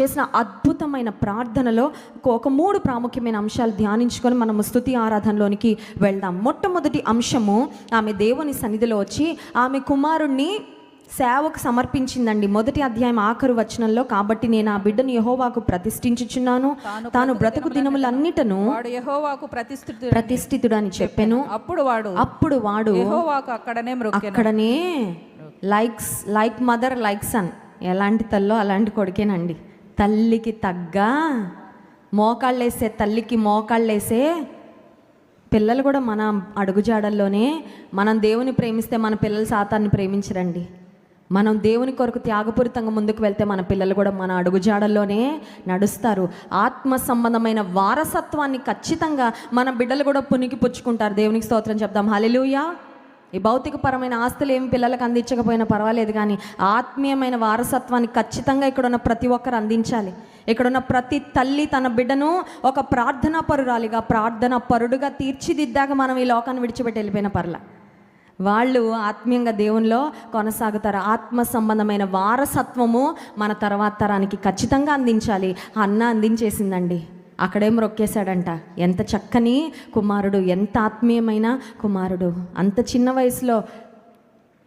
చేసిన అద్భుతమైన ప్రార్థనలో ఒక మూడు ప్రాముఖ్యమైన అంశాలు ధ్యానించుకొని మనము స్థుతి ఆరాధనలోనికి వెళ్దాం. మొట్టమొదటి అంశము ఆమె దేవుని సన్నిధిలో వచ్చి ఆమె కుమారుణ్ణి సేవకు సమర్పించిందండి. మొదటి అధ్యాయం ఆఖరు వచనంలో కాబట్టి నేను ఆ బిడ్డను యహోవాకు ప్రతిష్ఠించుచున్నాను. తాను బ్రతుకు దినములన్నిటను వాడు యెహోవాకు ప్రతిష్ఠిత ప్రతిష్ఠితుడని చెప్పెను. అప్పుడు వాడు అప్పుడు వాడు యెహోవాకు అక్కడనే అక్కడనే likes like mother like son ఎలాంటి తల్లో అలాంటి కొడుకేనండి. తల్లికి తగ్గ మోకాళ్ళేసే తల్లికి మోకాళ్ళేసే పిల్లలు కూడా మన అడుగుజాడల్లోనే మనం దేవుని ప్రేమిస్తే మన పిల్లలు సాతాన్ని ప్రేమించరండి. మనం దేవుని కొరకు త్యాగపూరితంగా ముందుకు వెళ్తే మన పిల్లలు కూడా మన అడుగుజాడల్లోనే నడుస్తారు. ఆత్మ సంబంధమైన వారసత్వాన్ని ఖచ్చితంగా మన బిడ్డలు కూడా పునికి పుచ్చుకుంటారు. దేవునికి స్తోత్రం చెప్దాం. హలెలుయా ఈ భౌతికపరమైన ఆస్తులు ఏమి పిల్లలకు అందించకపోయినా పర్వాలేదు కానీ ఆత్మీయమైన వారసత్వాన్ని ఖచ్చితంగా ఇక్కడ ఉన్న ప్రతి ఒక్కరు అందించాలి. ఇక్కడ ఉన్న ప్రతి తల్లి తన బిడ్డను ఒక ప్రార్థనా పరురాలిగా ప్రార్థన పరుడుగా తీర్చిదిద్దాక మనం ఈ లోకాన్ని విడిచిపెట్టి వెళ్ళిపోయిన పర్ల. వాళ్ళు ఆత్మీయంగా దేవునిలో కొనసాగుతారు. ఆత్మ సంబంధమైన వారసత్వము మన తర్వాత తరానికి ఖచ్చితంగా అందించాలి. అన్న అందించేసిందండి. అక్కడేం రొక్కేశాడంట ఎంత చక్కని కుమారుడు ఎంత ఆత్మీయమైన కుమారుడు. అంత చిన్న వయసులో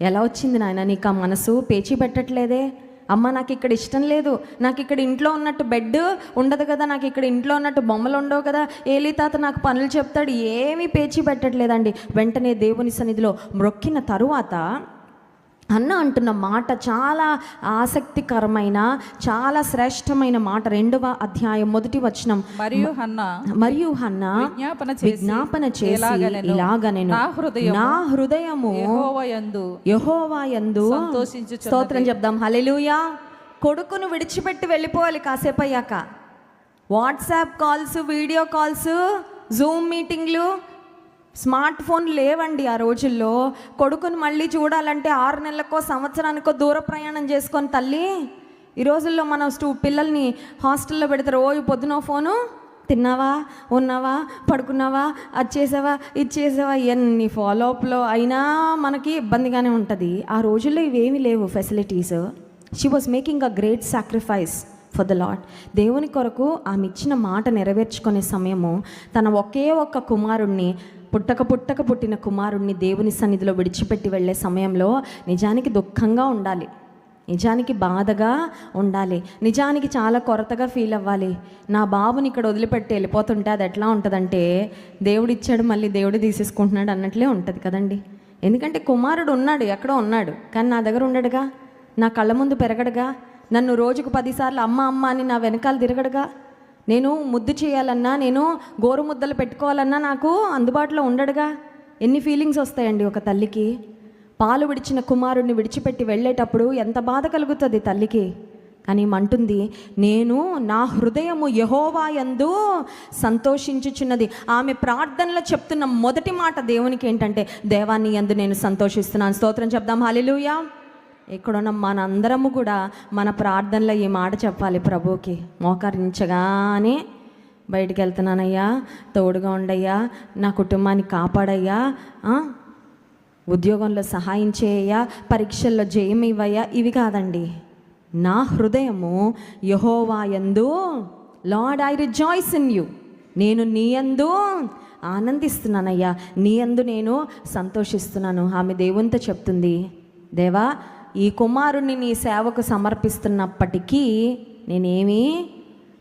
ఎలా వచ్చింది నాయన నీకు ఆ మనసు? పేచీ పెట్టట్లేదే? అమ్మ నాకు ఇక్కడ ఇష్టం లేదు. నాకు ఇక్కడ ఇంట్లో ఉన్నట్టు బెడ్ ఉండదు కదా. నాకు ఇక్కడ ఇంట్లో ఉన్నట్టు బొమ్మలు ఉండవు కదా. ఏలి తాత నాకు పనులు చెప్తాడు. ఏమీ పేచీ పెట్టట్లేదండి. వెంటనే దేవుని సన్నిధిలో మ్రొక్కిన తరువాత అన్న అంటున్న మాట చాలా ఆసక్తికరమైన చాలా శ్రేష్టమైన మాట రెండవ అధ్యాయం మొదటి వచనం. మరియు హన్న మరియు హన్న విజ్ఞాపన చేసి ఇలాగ నేను నా హృదయము యెహోవాయందు యహోవా యందు సంతోషించుచున్నది. స్తోత్రం చెప్దాం. హల్లెలూయా. కొడుకును విడిచిపెట్టి వెళ్ళిపోవాలి కాసేపు అయ్యాక WhatsApp calls video calls zoom మీటింగ్లు స్మార్ట్ ఫోన్ లేవండి ఆ రోజుల్లో. కొడుకుని మళ్ళీ చూడాలంటే ఆరు నెలలకో సంవత్సరానికో దూర ప్రయాణం చేసుకొని తల్లి ఈ రోజుల్లో మనం స్టూ పిల్లల్ని హాస్టల్లో పెడితే రోజు పొద్దున ఫోను తిన్నావా ఉన్నావా పడుకున్నావా అది చేసావా ఇది చేసావా ఎన్ని ఫాలోఅప్లో అయినా మనకి ఇబ్బందిగానే ఉంటుంది. ఆ రోజుల్లో ఇవేమీ లేవు facilities she was making a great sacrifice for the Lord దేవుని కొరకు ఆమె ఇచ్చిన మాట నెరవేర్చుకునే సమయము తన ఒకే ఒక్క కుమారుణ్ణి పుట్టక పుట్టక పుట్టిన కుమారుణ్ణి దేవుని సన్నిధిలో విడిచిపెట్టి వెళ్ళే సమయంలో నిజానికి దుఃఖంగా ఉండాలి. నిజానికి బాధగా ఉండాలి. నిజానికి చాలా కొరతగా ఫీల్ అవ్వాలి. నా బాబుని ఇక్కడ వదిలిపెట్టి వెళ్ళిపోతుంటే అది ఎట్లా ఉంటుందంటే దేవుడు ఇచ్చాడు మళ్ళీ దేవుడు తీసేసుకుంటున్నాడు అన్నట్లే ఉంటుంది కదండి. ఎందుకంటే కుమారుడు ఉన్నాడు ఎక్కడో ఉన్నాడు. కానీ నా దగ్గర ఉండడుగా? నా కళ్ళ ముందు పెరగడుగా? నన్ను రోజుకు పదిసార్లు అమ్మ అమ్మ అని నా వెనకాల తిరగడుగా? నేను ముద్దు చేయాలన్నా నేను గోరు ముద్దలు పెట్టుకోవాలన్నా నాకు అందుబాటులో ఉండడుగా. ఎన్ని ఫీలింగ్స్ వస్తాయండి ఒక తల్లికి? పాలు విడిచిన కుమారుడిని విడిచిపెట్టి వెళ్ళేటప్పుడు ఎంత బాధ కలుగుతుంది తల్లికి? కానీ మంటుంది నేను నా హృదయము యహోవా యందు సంతోషించుచున్నది. ఆమె ప్రార్థనలో చెప్తున్న మొదటి మాట దేవునికి ఏంటంటే దేవాన్ని యందు నేను సంతోషిస్తున్నాను. స్తోత్రం చెప్దాం. హాలిలుయా ఇక్కడున్న మనందరము కూడా మన ప్రార్థనలో ఈ మాట చెప్పాలి ప్రభుకి మోకరించగానే బయటికి వెళ్తున్నానయ్యా తోడుగా ఉండయ్యా నా కుటుంబాన్ని కాపాడయ్యా ఉద్యోగంలో సహాయం చేయయ్యా పరీక్షల్లో జయం ఇవ్వయ్యా. ఇవి కాదండి. నా హృదయము యహోవా ఎందు Lord I rejoice in you. నేను నీ యందు ఆనందిస్తున్నానయ్యా. నీ యందు నేను సంతోషిస్తున్నాను. ఆమె దేవునితో చెప్తుంది దేవా ఈ కుమారుణ్ణి నీ సేవకు సమర్పిస్తున్నప్పటికీ నేనేమీ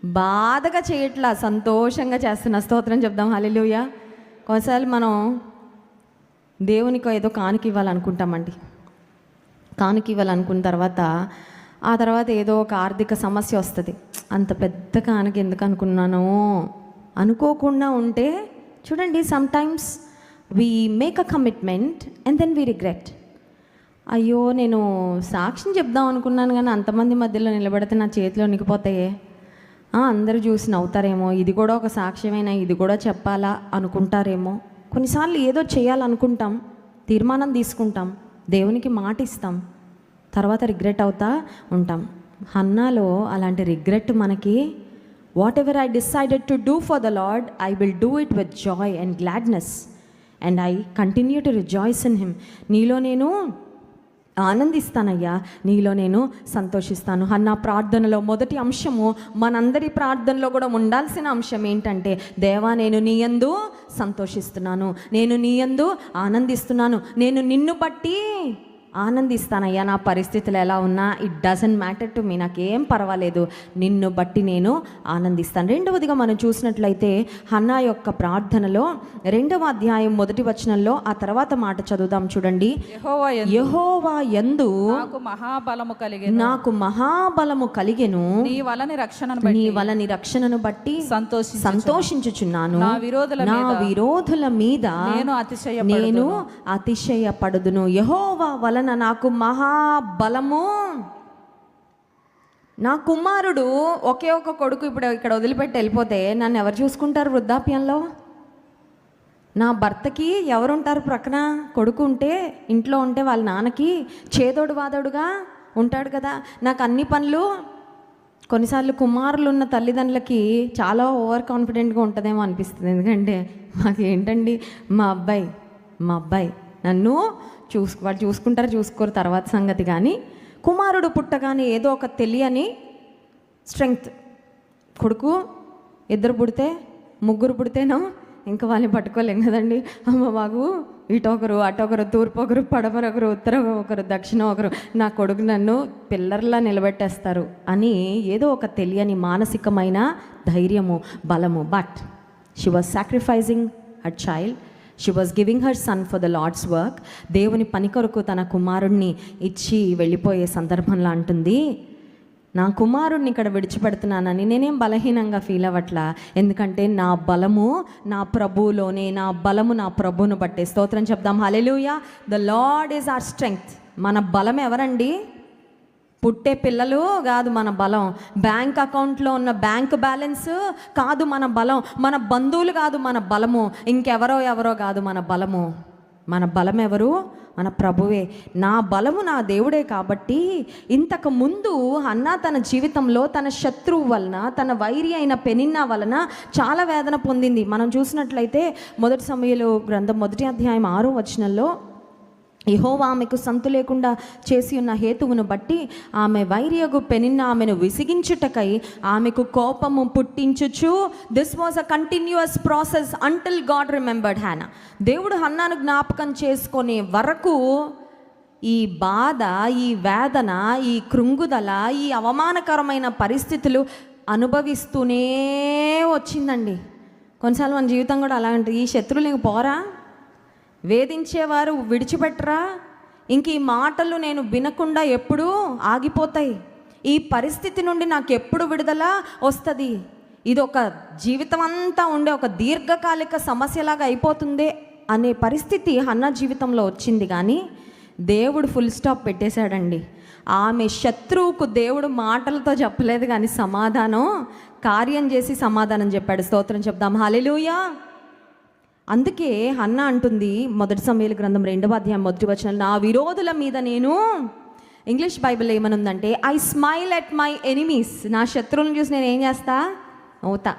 బాధగా చేయట్లా సంతోషంగా చేస్తున్న. స్తోత్రం చెప్దాం. హల్లెలూయా. కొన్నిసార్లు మనం దేవునికి ఏదో కానుక ఇవ్వాలనుకుంటామండి. కానుక ఇవ్వాలనుకున్న తర్వాత ఆ తర్వాత ఏదో ఒక ఆర్థిక సమస్య వస్తుంది. అంత పెద్ద కానుక ఎందుకు అనుకున్నాను అనుకోకుండా ఉంటే చూడండి sometimes we make a commitment and then we regret అయ్యో నేను సాక్ష్యం చెప్దాం అనుకున్నాను కానీ అంతమంది మధ్యలో నిలబడితే నా చేతిలో నిగిపోతాయే అందరూ చూసి నవ్వుతారేమో ఇది కూడా ఒక సాక్ష్యమైనా ఇది కూడా చెప్పాలా అనుకుంటారేమో. కొన్నిసార్లు ఏదో చేయాలనుకుంటాం తీర్మానం తీసుకుంటాం దేవునికి మాట ఇస్తాం తర్వాత రిగ్రెట్ అవుతా ఉంటాం. హన్నాలో అలాంటి రిగ్రెట్ మనకి whatever I decided to do for the Lord I will do it with joy and gladness and I continue to rejoice in him నీలో నేను ఆనందిస్తానయ్యా. నీలో నేను సంతోషిస్తాను. అన్న ప్రార్థనలో మొదటి అంశము మనందరి ప్రార్థనలో కూడా ఉండాల్సిన అంశం ఏంటంటే దేవా నేను నీ యందు సంతోషిస్తున్నాను. నేను నీ యందు ఆనందిస్తున్నాను. నేను నిన్ను బట్టి ఆనందిస్తానయ్యా నా పరిస్థితులు ఎలా ఉన్నా it doesn't matter to me నాకేం పర్వాలేదు నిన్ను బట్టి నేను ఆనందిస్తాను. రెండవదిగా మనం చూసినట్లయితే హన్నా యొక్క ప్రార్థనలో రెండవ అధ్యాయం మొదటి వచనంలో ఆ తర్వాత మాట చదువుదాం చూడండి. యెహోవా యందు నాకు మహాబలము కలిగి నాకు మహాబలము కలిగెను. నీ వలని రక్షణను బట్టి నీ వలని రక్షణను బట్టి సంతోషి సంతోషించుచున్నాను. నా విరోధుల నా విరోధుల మీద నేను అతిశయ నేను అతిశయపడుదును. యహోవా వలన నాకు మహాబలము. నా కుమారుడు ఒకే ఒక కొడుకు ఇప్పుడు ఇక్కడ వదిలిపెట్టి వెళ్ళిపోతే నన్ను ఎవరు చూసుకుంటారు వృద్ధాప్యంలో? నా భర్తకి ఎవరుంటారు ప్రక్కన? కొడుకు ఉంటే ఇంట్లో ఉంటే వాళ్ళ నాన్నకి చేదోడు వాదోడుగా ఉంటాడు కదా. నాకు అన్ని పనులు కొన్నిసార్లు కుమారులు ఉన్న తల్లిదండ్రులకి చాలా ఓవర్ కాన్ఫిడెంట్గా ఉంటుందేమో అనిపిస్తుంది. ఎందుకంటే మాకు ఏంటండి మా అబ్బాయి మా అబ్బాయి నన్ను చూసు వాళ్ళు చూసుకుంటారు చూసుకోరు తర్వాత సంగతి కానీ కుమారుడు పుట్టగానే ఏదో ఒక తెలియని స్ట్రెంగ్త్. కొడుకు ఇద్దరు పుడితే ముగ్గురు పుడితేనో ఇంకా వాళ్ళని పట్టుకోలేం కదండి. అమ్మ బాబు ఇటొకరు అటొకరు తూర్పు ఒకరు పడమర ఒకరు ఉత్తర ఒకరు దక్షిణం ఒకరు నా కొడుకు నన్ను పిల్లర్లా నిలబెట్టేస్తారు అని ఏదో ఒక తెలియని మానసికమైన ధైర్యము బలము. But she was sacrificing a child she was giving her son for the Lord's work దేవుని పని కొరకు తన కుమారుణ్ణి ఇచ్చి వెళ్ళిపోయే సందర్భంలో అంటుంది నా కుమారుణ్ణి ఇక్కడ విడిచిపెడుతున్నానని నేనేం బలహీనంగా ఫీల్ అవ్వట్లా? ఎందుకంటే నా బలము నా ప్రభువులోనే నా బలము నా ప్రభువును బట్టే. స్తోత్రం చెప్దాం. Hallelujah the Lord is our strength మన బలం ఎవరండి? పుట్టే పిల్లలు కాదు మన బలం. బ్యాంక్ అకౌంట్లో ఉన్న బ్యాంక్ బ్యాలెన్స్ కాదు మన బలం. మన బంధువులు కాదు మన బలము. ఇంకెవరో ఎవరో కాదు మన బలము. మన బలం ఎవరు? మన ప్రభువే. నా బలము నా దేవుడే కాబట్టి ఇంతకు ముందు అన్న తన జీవితంలో తన శత్రువు వలన తన వైరి అయిన పెనిన్నా వలన చాలా వేదన పొందింది. మనం చూసినట్లయితే మొదటి సమయంలో గ్రంథం మొదటి అధ్యాయం ఆరో వచనంలో యహోవా ఆమెకు సంతు లేకుండా చేసి ఉన్న హేతువును బట్టి ఆమె వైర్యగు పెనిన్న ఆమెను విసిగించుటకై ఆమెకు కోపము పుట్టించుచు. This was a continuous process until God remembered Hannah దేవుడు హన్నాను జ్ఞాపకం చేసుకునే వరకు ఈ బాధ ఈ వేదన ఈ కృంగుదల ఈ అవమానకరమైన పరిస్థితులు అనుభవిస్తూనే వచ్చిందండి. కొన్నిసార్లు మన జీవితం కూడా అలా ఉంటుంది ఈ శత్రువులు పోరా? వేధించేవారు విడిచిపెట్టరా? ఇంక ఈ మాటలు నేను వినకుండా ఎప్పుడూ ఆగిపోతాయి. ఈ పరిస్థితి నుండి నాకు ఎప్పుడు విడుదల వస్తుంది? ఇది ఒక జీవితం అంతా ఉండే ఒక దీర్ఘకాలిక సమస్యలాగా అయిపోతుందే అనే పరిస్థితి అన్న జీవితంలో వచ్చింది కానీ దేవుడు ఫుల్ స్టాప్ పెట్టేశాడండి. ఆమె శత్రువుకు దేవుడు మాటలతో చెప్పలేదు కానీ సమాధానం కార్యం చేసి సమాధానం చెప్పాడు. స్తోత్రం చెప్దాం. హల్లెలూయా! అందుకే అన్న అంటుంది మొదటి సమయాల గ్రంథం రెండవ అధ్యాయం మొదటి వచ్చిన నా విరోధుల మీద నేను English Bible ఏమనుందంటే I smile at my enemies. నా శత్రువులను చూసి నేను ఏం చేస్తా? అవుతా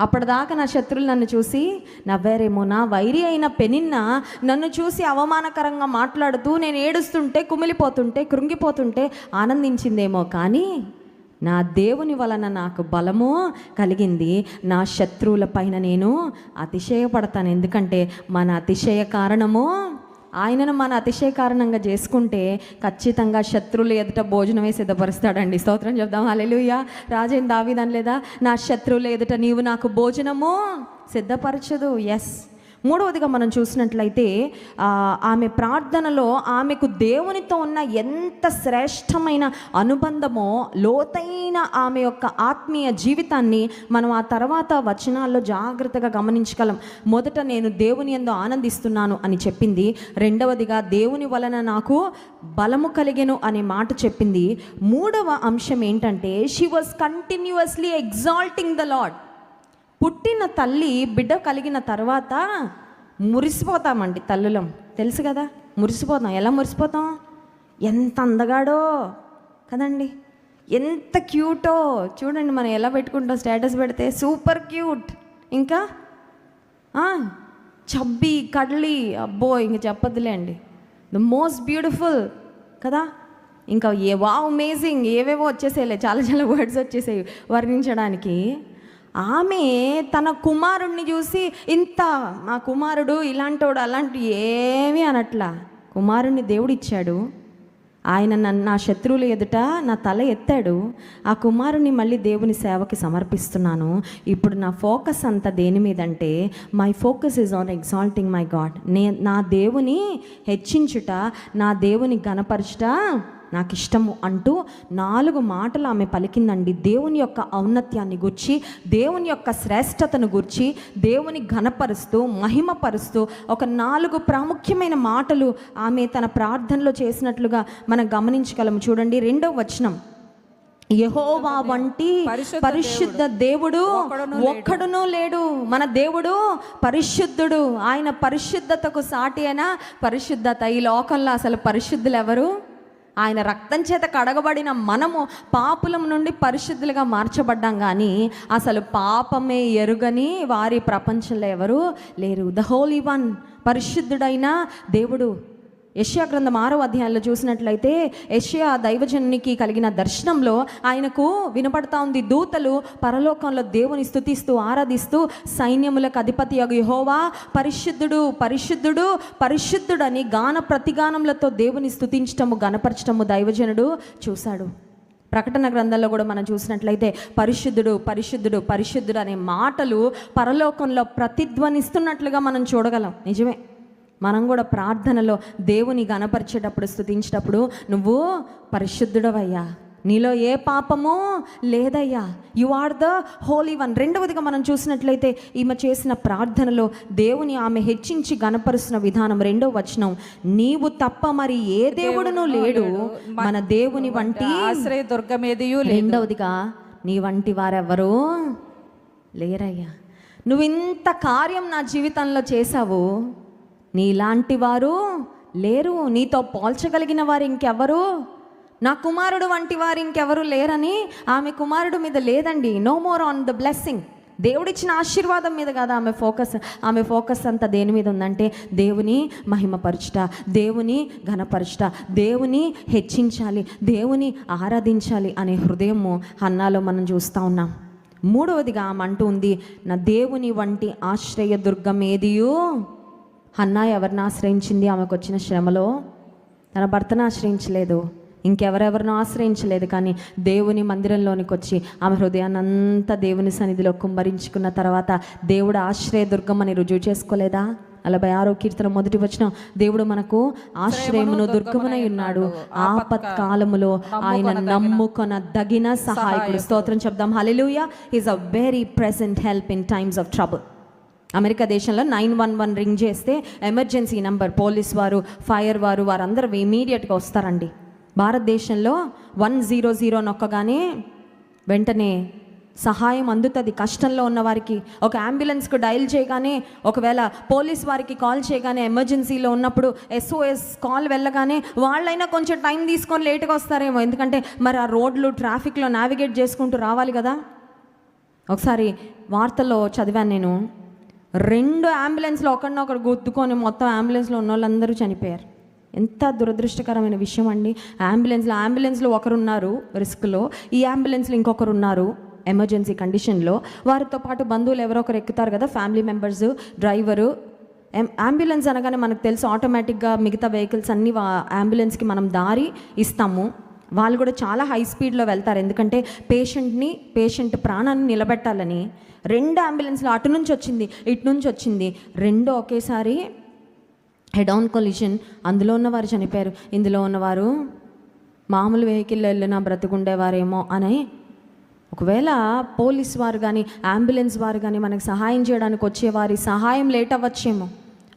అప్పటిదాకా నా శత్రువులు నన్ను చూసి నవ్వారేమో నా వైరి అయిన పెనిన్న నన్ను చూసి అవమానకరంగా మాట్లాడుతూ నేను ఏడుస్తుంటే కుమిలిపోతుంటే కృంగిపోతుంటే ఆనందించిందేమో కానీ నా దేవుని వలన నాకు బలము కలిగింది. నా శత్రువుల పైన నేను అతిశయపడతాను. ఎందుకంటే మన అతిశయ కారణము ఆయనను మన అతిశయ కారణంగా చేసుకుంటే ఖచ్చితంగా శత్రువులు ఎదుట భోజనమే సిద్ధపరుస్తాడండి. స్తోత్రం చెప్దాం. హల్లెలూయా. రాజేం దావిదని లేదా నా శత్రువుల ఎదుట నీవు నాకు భోజనము సిద్ధపరచదు. ఎస్ మూడవదిగా మనం చూసినట్లయితే ఆమె ప్రార్థనలో ఆమెకు దేవునితో ఉన్న ఎంత శ్రేష్టమైన అనుబంధమో లోతైన ఆమె యొక్క ఆత్మీయ జీవితాన్ని మనం ఆ తర్వాత వచనాల్లో జాగ్రత్తగా గమనించగలం. మొదట నేను దేవుని ఎందు ఆనందిస్తున్నాను అని చెప్పింది. రెండవదిగా దేవుని వలన నాకు బలము కలిగెను అనే మాట చెప్పింది. మూడవ అంశం ఏంటంటే she was continuously exalting the Lord పుట్టిన తల్లి బిడ్డ కలిగిన తర్వాత మురిసిపోతామండి తల్లులం. తెలుసు కదా? మురిసిపోతాం. ఎలా మురిసిపోతాం? ఎంత అందగాడో కదండి. ఎంత క్యూటో. చూడండి మనం ఎలా పెట్టుకుంటాం స్టేటస్ పెడితే. Super cute. ఇంకా? Chubby cuddly. అబ్బో ఇంక చెప్పద్దులే అండి. ద మోస్ట్ బ్యూటిఫుల్ కదా? ఇంకా ఏ వా అమేజింగ్. ఏవేవో వచ్చేసేలే. చాలా చాలా వర్డ్స్ వచ్చేసాయి వర్ణించడానికి. ఆమె తన కుమారుణ్ణి చూసి ఇంత మా కుమారుడు ఇలాంటోడు అలాంటి ఏమీ అనట్లా. కుమారుణ్ణి దేవుడిచ్చాడు. ఆయన నన్ను నా శత్రువుల ఎదుట నా తల ఎత్తాడు. ఆ కుమారుని మళ్ళీ దేవుని సేవకి సమర్పిస్తున్నాను. ఇప్పుడు నా ఫోకస్ అంతా దేని మీద అంటే my focus is on exalting my God. నే నా దేవుని హెచ్చించుట నా దేవుని గనపరచుట నాకు ఇష్టము అంటూ నాలుగు మాటలు ఆమె పలికిందండి. దేవుని యొక్క ఔన్నత్యాన్ని గుర్చి దేవుని యొక్క శ్రేష్టతను గుర్చి దేవుని ఘనపరుస్తూ మహిమపరుస్తూ ఒక నాలుగు ప్రాముఖ్యమైన మాటలు ఆమె తన ప్రార్థనలో చేసినట్లుగా మనం గమనించగలము. చూడండి రెండో వచనం. యహోవా వంటి పరిశుద్ధ పరిశుద్ధ దేవుడు. ఒక్కడునూ లేడు. మన దేవుడు పరిశుద్ధుడు. ఆయన పరిశుద్ధతకు సాటి అయిన పరిశుద్ధత. ఈ లోకంలో అసలు పరిశుద్ధులు ఎవరు ఆయన రక్తం చేత కడగబడిన మనము పాపులం నుండి పరిశుద్ధులుగా మార్చబడ్డాం కానీ అసలు పాపమే ఎరుగని వారి ప్రపంచంలో ఎవరు లేరు. ద హోలీ వన్ పరిశుద్ధుడైన దేవుడు యష్యా గ్రంథం ఆరో అధ్యాయంలో చూసినట్లయితే యష్యా దైవజనునికి కలిగిన దర్శనంలో ఆయనకు వినపడతా ఉంది దూతలు పరలోకంలో దేవుని స్థుతిస్తూ ఆరాధిస్తూ సైన్యములకు అధిపతి యహోవా పరిశుద్ధుడు పరిశుద్ధుడు పరిశుద్ధుడని గాన ప్రతిగానములతో దేవుని స్థుతించటము గనపరచటము దైవజనుడు చూశాడు. ప్రకటన గ్రంథంలో కూడా మనం చూసినట్లయితే పరిశుద్ధుడు పరిశుద్ధుడు పరిశుద్ధుడు అనే మాటలు పరలోకంలో ప్రతిధ్వనిస్తున్నట్లుగా మనం చూడగలం. నిజమే. మనం కూడా ప్రార్థనలో దేవుని గనపరిచేటప్పుడు స్తుతించేటప్పుడు నువ్వు పరిశుద్ధుడవయ్యా. నీలో ఏ పాపము లేదయ్యా. You are the holy one రెండవదిగా మనం చూసినట్లయితే ఈమె చేసిన ప్రార్థనలో దేవుని ఆమె హెచ్చించి గనపరుస్తున్న విధానం రెండో వచనం నీవు తప్ప మరి ఏ దేవుడును లేడు. మన దేవుని వంటి ఆశ్రయ దుర్గమేదియు రెండవదిగా నీ వంటి వారెవరు లేరయ్యా. నువ్వు ఇంత కార్యం నా జీవితంలో చేశావు. నీలాంటి వారు లేరు నీతో పోల్చగలిగిన వారు ఇంకెవరు? నా కుమారుడు వంటి వారు ఇంకెవరు లేరని ఆమె కుమారుడు మీద లేదండి. No more on the blessing దేవుడిచ్చిన ఆశీర్వాదం మీద కాదు ఆమె ఫోకస్. ఆమె ఫోకస్ అంతా దేని మీద ఉందంటే దేవుని మహిమపరచుట దేవుని ఘనపరచుట దేవుని హెచ్చించాలి దేవుని ఆరాధించాలి అనే హృదయము అన్నాలో మనం చూస్తూ ఉన్నాం. మూడవదిగా ఆమె అంటూ ఉంది నా దేవుని వంటి ఆశ్రయ దుర్గం ఏదియూ? హన్నా ఎవరిని ఆశ్రయించింది? ఆమెకు వచ్చిన శ్రమలో తన భర్తను ఆశ్రయించలేదు. ఇంకెవరెవరినో ఆశ్రయించలేదు. కానీ దేవుని మందిరంలోనికి వచ్చి ఆమె హృదయాన్ని అంతా దేవుని సన్నిధిలో కుమ్మరించుకున్న తర్వాత దేవుడు ఆశ్రయదుర్గం అని రుజువు చేసుకోలేదా? నలభై ఆరో కీర్తన మొదటి వచ్చిన దేవుడు మనకు ఆశ్రయమును దుర్గమునై ఉన్నాడు. ఆపత్ కాలములో ఆయన నమ్ముకొన దగిన సహాయకుడు. స్తోత్రం చెప్దాం. Hallelujah is a very present help in times of trouble America దేశంలో నైన్ వన్ వన్ రింగ్ చేస్తే ఎమర్జెన్సీ నంబర్ పోలీస్ వారు ఫైర్ వారు వారందరూ ఇమీడియట్గా వస్తారండి. భారతదేశంలో వన్ జీరో జీరో నొక్కగానే వెంటనే సహాయం అందుతుంది. కష్టంలో ఉన్న వారికి ఒక అంబులెన్స్కు డయల్ చేయగానే ఒకవేళ పోలీస్ వారికి కాల్ చేయగానే ఎమర్జెన్సీలో ఉన్నప్పుడు ఎస్ఓఎస్ కాల్ వెళ్ళగానే వాళ్ళైనా కొంచెం టైం తీసుకొని లేట్గా వస్తారేమో. ఎందుకంటే మరి ఆ రోడ్లు ట్రాఫిక్లో నావిగేట్ చేసుకుంటూ రావాలి కదా. ఒకసారి వార్తల్లో చదివాను నేను. రెండు అంబులెన్స్లో ఒకరినొకరు గుద్దుకొని మొత్తం అంబులెన్స్లో ఉన్న వాళ్ళందరూ చనిపోయారు. ఎంత దురదృష్టకరమైన విషయం అండి. అంబులెన్స్లో అంబులెన్స్లో ఒకరున్నారు రిస్క్లో ఈ అంబులెన్స్లో ఇంకొకరు ఉన్నారు ఎమర్జెన్సీ కండిషన్లో. వారితో పాటు బంధువులు ఎవరో ఒకరు ఎక్కుతారు కదా ఫ్యామిలీ మెంబర్స్ డ్రైవరు. ఎం- అంబులెన్స్ అనగానే మనకు తెలుసు ఆటోమేటిక్గా మిగతా వెహికల్స్ అన్నీ అంబులెన్స్కి మనం దారి ఇస్తాము. వాళ్ళు కూడా చాలా హై స్పీడ్లో వెళ్తారు. ఎందుకంటే పేషెంట్ని పేషెంట్ ప్రాణాన్ని నిలబెట్టాలని రెండు అంబులెన్స్లు అటు నుంచి వచ్చింది ఇటు నుంచి వచ్చింది. రెండు ఒకేసారి హెడ్ ఆన్ కొలిషన్ అందులో ఉన్నవారు చనిపోయారు. ఇందులో ఉన్నవారు మామూలు వెహికల్లో వెళ్ళినా బ్రతుకుండేవారేమో అని ఒకవేళ పోలీస్ వారు కానీ అంబులెన్స్ వారు కానీ మనకు సహాయం చేయడానికి వచ్చేవారి సహాయం లేట్ అవ్వచ్చేమో.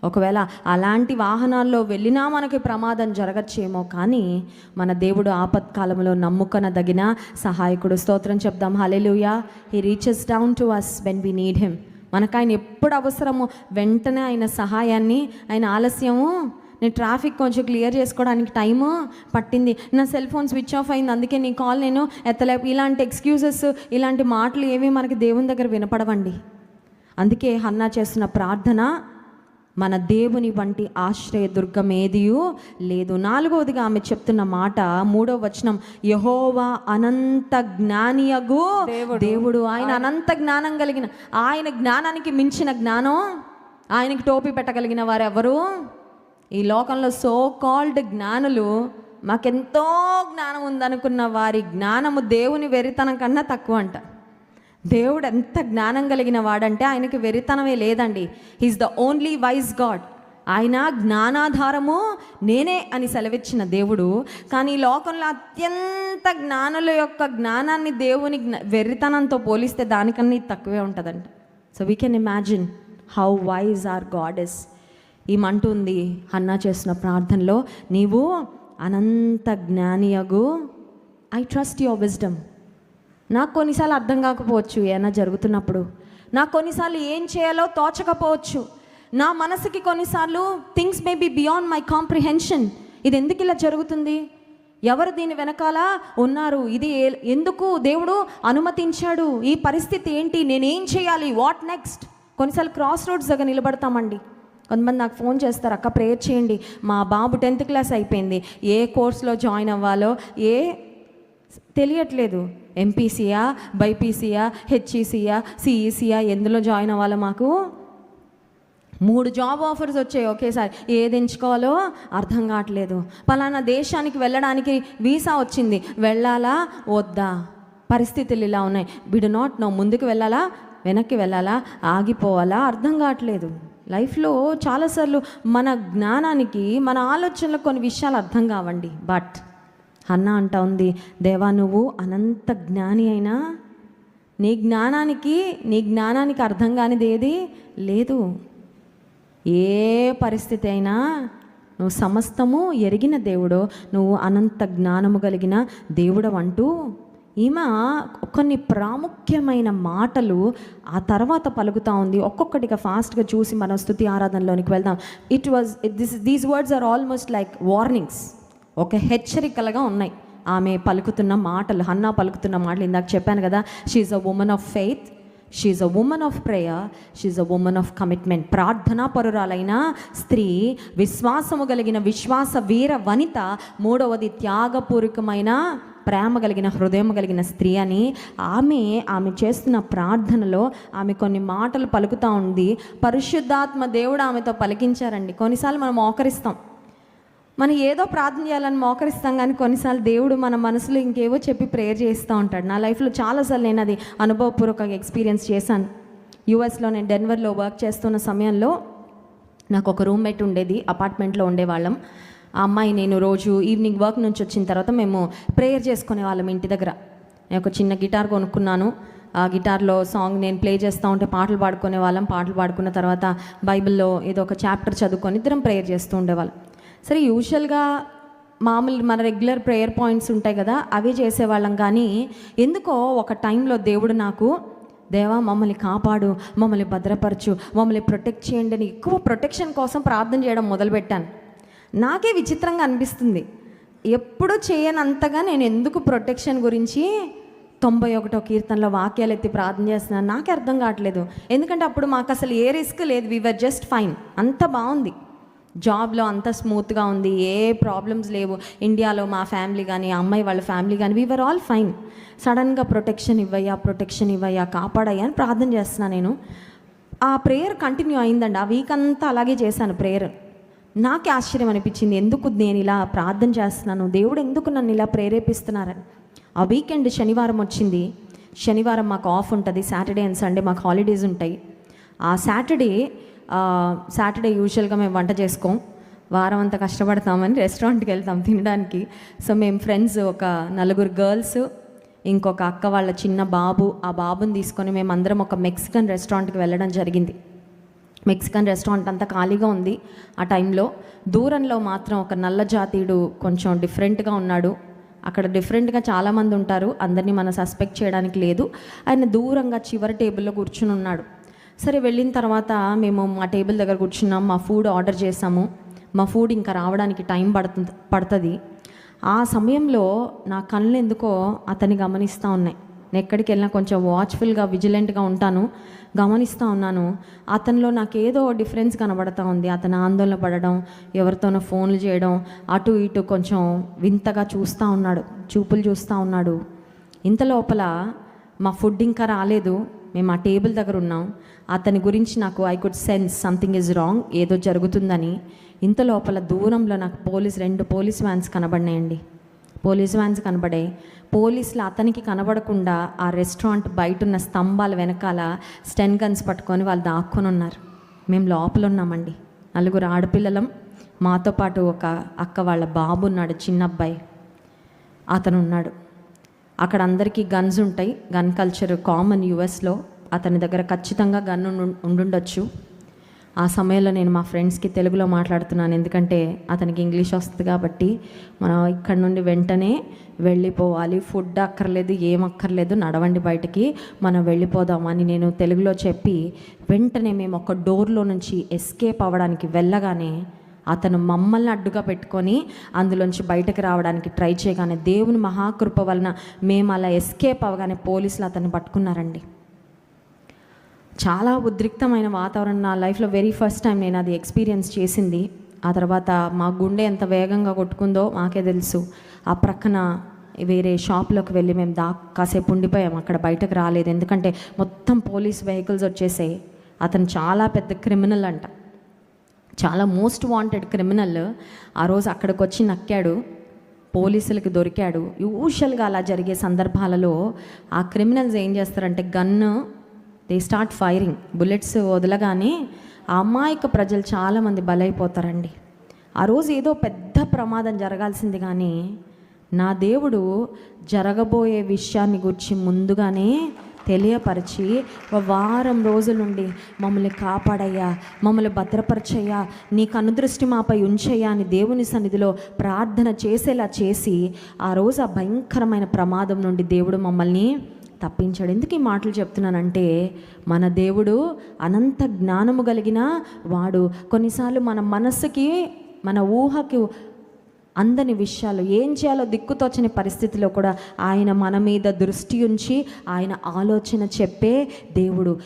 ఒకవేళ అలాంటి వాహనాల్లో వెళ్ళినా మనకి ప్రమాదం జరగచ్చేమో కానీ మన దేవుడు ఆపత్కాలంలో నమ్ముకొనదగిన సహాయకుడు. స్తోత్రం చెప్దాం. Hallelujah he reaches down to us when we need him మనకు ఆయన ఎప్పుడు అవసరమో వెంటనే ఆయన సహాయాన్ని ఆయన ఆలస్యము నేను ట్రాఫిక్ కొంచెం క్లియర్ చేసుకోవడానికి టైము పట్టింది. నా సెల్ ఫోన్ స్విచ్ ఆఫ్ అయింది అందుకే నీ కాల్ నేను ఎత్తలే ఇలాంటి ఎక్స్క్యూజెస్ ఇలాంటి మాటలు ఏవి మనకి దేవుని దగ్గర వినపడవండి. అందుకే హన్నా చేస్తున్న ప్రార్థన మన దేవుని వంటి ఆశ్రయ దుర్గం ఏదియు లేదు. నాలుగవదిగా ఆమె చెప్తున్న మాట మూడవ వచనం యహోవా అనంత జ్ఞానియగు దేవుడు. ఆయన అనంత జ్ఞానం కలిగిన ఆయన జ్ఞానానికి మించిన జ్ఞానం ఆయనకి టోపీ పెట్టగలిగిన వారు ఎవరు ఈ లోకంలో సో కాల్డ్ జ్ఞానులు మాకెంతో జ్ఞానం ఉందనుకున్న వారి జ్ఞానము దేవుని వెరితనం కన్నా తక్కువ అంట దేవుడు ఎంత జ్ఞానం కలిగిన వాడంటే ఆయనకి వెరితనమే లేదండి. He's the only wise God ఆయన జ్ఞానాధారము నేనే అని సెలవిచ్చిన దేవుడు. కానీ లోకంలో అత్యంత జ్ఞానుల యొక్క జ్ఞానాన్ని దేవుని వెర్రితనంతో పోలిస్తే దానికన్నా తక్కువే ఉంటుందంట so we can imagine how wise our God ఏమంటుంది ఈమంటుంది చేసిన ప్రార్థనలో నీవు అనంత జ్ఞానియగు ఐ ట్రస్ట్ యువర్ విజ్డమ్ నాకు కొన్నిసార్లు అర్థం కాకపోవచ్చు ఏమైనా జరుగుతున్నప్పుడు. నాకు కొన్నిసార్లు ఏం చేయాలో తోచకపోవచ్చు. నా మనసుకి కొన్నిసార్లు things may be beyond my comprehension ఇది ఎందుకు ఇలా జరుగుతుంది? ఎవరు దీని వెనకాల ఉన్నారు? ఇది ఎందుకు దేవుడు అనుమతించాడు? ఈ పరిస్థితి ఏంటి? నేనేం చేయాలి? వాట్ నెక్స్ట్ కొన్నిసార్లు క్రాస్ రోడ్స్ దగ్గర నిలబడతామండి. కొంతమంది నాకు ఫోన్ చేస్తారు అక్క ప్రేయర్ చేయండి. మా బాబు టెన్త్ క్లాస్ అయిపోయింది. ఏ కోర్స్లో జాయిన్ అవ్వాలో? ఏ తెలియట్లేదు. ఎంపీసీయా బైపీసీయా హెచ్ఈసీయా సిఈసీయా ఎందులో జాయిన్ అవ్వాలో మాకు? మూడు జాబ్ ఆఫర్స్ వచ్చాయి. ఒకేసారి ఏది ఎంచుకోవాలో అర్థం కావట్లేదు. పలానా దేశానికి వెళ్ళడానికి వీసా వచ్చింది. వెళ్ళాలా? వద్దా? పరిస్థితులు ఇలా ఉన్నాయి. విడు నాట్ నో ముందుకు వెళ్ళాలా? వెనక్కి వెళ్ళాలా? ఆగిపోవాలా? అర్థం కావట్లేదు. లైఫ్లో చాలాసార్లు మన జ్ఞానానికి మన ఆలోచనలకు కొన్ని విషయాలు అర్థం కావండి. బట్ అన్న అంటా ఉంది దేవా నువ్వు అనంత జ్ఞాని అయినా నీ జ్ఞానానికి నీ జ్ఞానానికి అర్థం కానిది ఏది లేదు. ఏ పరిస్థితి అయినా నువ్వు సమస్తము ఎరిగిన దేవుడో నువ్వు అనంత జ్ఞానము కలిగిన దేవుడు అంటూ ఈమె కొన్ని ప్రాముఖ్యమైన మాటలు ఆ తర్వాత పలుకుతా ఉంది. ఒక్కొక్కటిగా ఫాస్ట్గా చూసి మనం స్థుతి ఆరాధనలోనికి వెళ్దాం. It was this these words are almost like warnings ఒక హెచ్చరికలుగా ఉన్నాయి. ఆమె పలుకుతున్న మాటలు హన్నా పలుకుతున్న మాటలు ఇందాక చెప్పాను కదా she's a woman of faith she's a woman of prayer she's a woman of commitment ప్రార్థనా పరురాలైన స్త్రీ విశ్వాసము కలిగిన విశ్వాస వీర వనిత మూడవది త్యాగపూర్వకమైన ప్రేమ కలిగిన హృదయం కలిగిన స్త్రీ అని ఆమె ఆమె చేస్తున్న ప్రార్థనలో ఆమె కొన్ని మాటలు పలుకుతూ ఉంది. పరిశుద్ధాత్మ దేవుడు ఆమెతో పలికించారండి. కొన్నిసార్లు మనం మోకరిస్తాం. మనం ఏదో ప్రార్థన చేయాలని మోకరిస్తాం కానీ కొన్నిసార్లు దేవుడు మన మనసులో ఇంకేవో చెప్పి ప్రేయర్ చేస్తూ ఉంటాడు. నా లైఫ్లో చాలాసార్లు నేను అది అనుభవపూర్వకంగా ఎక్స్పీరియన్స్ చేశాను. యూఎస్లో నేను డెన్వర్లో వర్క్ చేస్తున్న సమయంలో నాకు ఒక రూమ్మేట్ ఉండేది అపార్ట్మెంట్లో ఉండేవాళ్ళం. ఆ అమ్మాయి నేను రోజు ఈవినింగ్ వర్క్ నుంచి వచ్చిన తర్వాత మేము ప్రేయర్ చేసుకునే వాళ్ళం ఇంటి దగ్గర. నేను ఒక చిన్న గిటార్ కొనుక్కున్నాను. ఆ గిటార్లో సాంగ్ నేను ప్లే చేస్తూ ఉంటే పాటలు పాడుకునే వాళ్ళం. పాటలు పాడుకున్న తర్వాత బైబిల్లో ఏదో ఒక చాప్టర్ చదువుకొని ఇద్దరం ప్రేయర్ చేస్తూ ఉండేవాళ్ళం. సరే యూజువల్గా మామూలు మన రెగ్యులర్ ప్రేయర్ పాయింట్స్ ఉంటాయి కదా అవి చేసేవాళ్ళం కానీ ఎందుకో ఒక టైంలో దేవుడు నాకు దేవా మమ్మల్ని కాపాడు మమ్మల్ని భద్రపరచు మమ్మల్ని ప్రొటెక్ట్ చేయండి అని ఎక్కువ ప్రొటెక్షన్ కోసం ప్రార్థన చేయడం మొదలుపెట్టాను. నాకే విచిత్రంగా అనిపిస్తుంది. ఎప్పుడు చేయనంతగా నేను ఎందుకు ప్రొటెక్షన్ గురించి తొంభై ఒకటో కీర్తనలో వాక్యాలు ఎత్తి ప్రార్థన చేస్తున్నాను? నాకే అర్థం కావట్లేదు. ఎందుకంటే అప్పుడు మాకు అసలు ఏ రిస్క్ లేదు. వీఆర్ జస్ట్ ఫైన్ అంత బాగుంది. జాబ్లో అంత స్మూత్గా ఉంది ఏ ప్రాబ్లమ్స్ లేవు. ఇండియాలో మా ఫ్యామిలీ కానీ అమ్మాయి వాళ్ళ ఫ్యామిలీ కానీ వీఆర్ ఆల్ ఫైన్ సడన్గా ప్రొటెక్షన్ ఇవ్వయ్యా ప్రొటెక్షన్ ఇవ్వయ్యా కాపాడయ్యా అని ప్రార్థన చేస్తున్నాను నేను. ఆ ప్రేయర్ కంటిన్యూ అయిందండి. ఆ వీక్ అంతా అలాగే చేశాను ప్రేయర్ నాకే ఆశ్చర్యం అనిపించింది ఎందుకు నేను ఇలా ప్రార్థన చేస్తున్నాను? దేవుడు ఎందుకు నన్ను ఇలా ప్రేరేపిస్తున్నారని ఆ వీకెండ్ శనివారం వచ్చింది. శనివారం మాకు ఆఫ్ ఉంటుంది సాటర్డే అండ్ సండే మాకు హాలిడేస్ ఉంటాయి. ఆ సాటర్డే సాటర్డే యూజువల్గా మేము వంట చేసుకోం. వారం అంతా కష్టపడతామని రెస్టారెంట్కి వెళ్తాం తినడానికి. సో మేము ఫ్రెండ్స్ ఒక నలుగురు గర్ల్స్ ఇంకొక అక్క వాళ్ళ చిన్న బాబు ఆ బాబుని తీసుకొని మేము అందరం ఒక మెక్సికన్ రెస్టారెంట్కి వెళ్ళడం జరిగింది. మెక్సికన్ రెస్టారెంట్ అంతా ఖాళీగా ఉంది ఆ టైంలో దూరంలో మాత్రం ఒక నల్ల జాతీయుడు కొంచెం డిఫరెంట్గా ఉన్నాడు. అక్కడ డిఫరెంట్గా చాలామంది ఉంటారు. అందరినీ మనం సస్పెక్ట్ చేయడానికి లేదు. ఆయన దూరంగా చివరి టేబుల్లో కూర్చుని ఉన్నాడు. సరే వెళ్ళిన తర్వాత మేము మా టేబుల్ దగ్గర కూర్చున్నాం. మా ఫుడ్ ఆర్డర్ చేసాము మా ఫుడ్ ఇంకా రావడానికి టైం పడుతుంది పడుతుంది. ఆ సమయంలో నా కళ్ళు ఎందుకో అతన్ని గమనిస్తూ ఉన్నాయి. నేను ఎక్కడికి వెళ్ళినా కొంచెం వాచ్ఫుల్గా విజిలెంట్గా ఉంటాను. గమనిస్తూ ఉన్నాను. అతనిలో నాకు ఏదో డిఫరెన్స్ కనబడతా ఉంది. అతను ఆందోళన పడడం ఎవరితోనో ఫోన్లు చేయడం అటు ఇటు కొంచెం వింతగా చూస్తూ ఉన్నాడు చూపులు చూస్తూ ఉన్నాడు. ఇంత లోపల మా ఫుడ్ ఇంకా రాలేదు. మేము ఆ టేబుల్ దగ్గర ఉన్నాం. అతని గురించి నాకు I could sense something is wrong ఏదో జరుగుతుందని. ఇంత లోపల దూరంలో నాకు పోలీస్ రెండు పోలీస్ వ్యాన్స్ కనబడినాయండి. పోలీస్ వ్యాన్స్ కనబడే. పోలీసులు అతనికి కనబడకుండా ఆ రెస్టారెంట్ బయట ఉన్న స్తంభాల వెనకాల స్టెన్ గన్స్ పట్టుకొని వాళ్ళు దాక్కొని ఉన్నారు. మేము లోపల ఉన్నామండి. నలుగురు ఆడపిల్లలం మాతో పాటు ఒక అక్క వాళ్ళ బాబు ఉన్నాడు చిన్న అబ్బాయి అతను ఉన్నాడు. అక్కడ అందరికీ గన్స్ ఉంటాయి గన్ కల్చర్ కామన్ యుఎస్లో అతని దగ్గర ఖచ్చితంగా గన్ ఉండు- ఉండుండొచ్చు. ఆ సమయంలో నేను మా ఫ్రెండ్స్కి తెలుగులో మాట్లాడుతున్నాను. ఎందుకంటే అతనికి ఇంగ్లీష్ వస్తుంది కాబట్టి మనం ఇక్కడ నుండి వెంటనే వెళ్ళిపోవాలి. ఫుడ్ అక్కర్లేదు ఏం అక్కర్లేదు. నడవండి బయటికి. మనం వెళ్ళిపోదామని నేను తెలుగులో చెప్పి వెంటనే మేము ఒక డోర్లో నుంచి ఎస్కేప్ అవ్వడానికి వెళ్ళగానే అతను మమ్మల్ని అడ్డుగా పెట్టుకొని అందులోంచి బయటకు రావడానికి ట్రై చేయగానే దేవుని మహాకృప వలన మేము అలా ఎస్కేప్ అవ్వగానే పోలీసులు అతన్ని పట్టుకున్నారండి. చాలా ఉద్రిక్తమైన వాతావరణం నా లైఫ్లో వెరీ ఫస్ట్ టైం నేను అది ఎక్స్పీరియన్స్ చేసింది. ఆ తర్వాత మా గుండె ఎంత వేగంగా కొట్టుకుందో మాకే తెలుసు. ఆ ప్రక్కన వేరే షాప్లోకి వెళ్ళి మేము దా కాసేపు ఉండిపోయాం అక్కడ బయటకు రాలేదు. ఎందుకంటే మొత్తం పోలీస్ వెహికల్స్ వచ్చేసాయి. అతను చాలా పెద్ద క్రిమినల్ అంట. చాలా మోస్ట్ వాంటెడ్ క్రిమినల్ ఆ రోజు అక్కడికి వచ్చి నక్కాడు పోలీసులకి దొరికాడు. యూజువల్గా అలా జరిగే సందర్భాలలో ఆ క్రిమినల్స్ ఏం చేస్తారంటే gun they start firing bullets వదలగానే ఆ అమాయక ప్రజలు చాలామంది బలైపోతారండి. ఆ రోజు ఏదో పెద్ద ప్రమాదం జరగాల్సింది కానీ నా దేవుడు జరగబోయే విషయాన్ని గురించి ముందుగానే తెలియపరిచి ఒక వారం రోజుల నుండి మమ్మల్ని కాపాడయ్యా మమ్మల్ని భద్రపరచయ్యా నీ కనుదృష్టి మాపై ఉంచయ్యా అని దేవుని సన్నిధిలో ప్రార్థన చేసేలా చేసి ఆ రోజు ఆ భయంకరమైన ప్రమాదం నుండి దేవుడు మమ్మల్ని తప్పించాడు. ఎందుకు ఈ మాటలు చెప్తున్నానంటే మన దేవుడు అనంత జ్ఞానము కలిగిన వాడు. కొన్నిసార్లు మన మనస్సుకి మన ఊహకి అందని విషయాలు ఏం చేయాలో దిక్కుతోచని పరిస్థితిలో కూడా ఆయన మన మీద దృష్టి ఉంచి ఆయన ఆలోచన చెప్పే దేవుడు.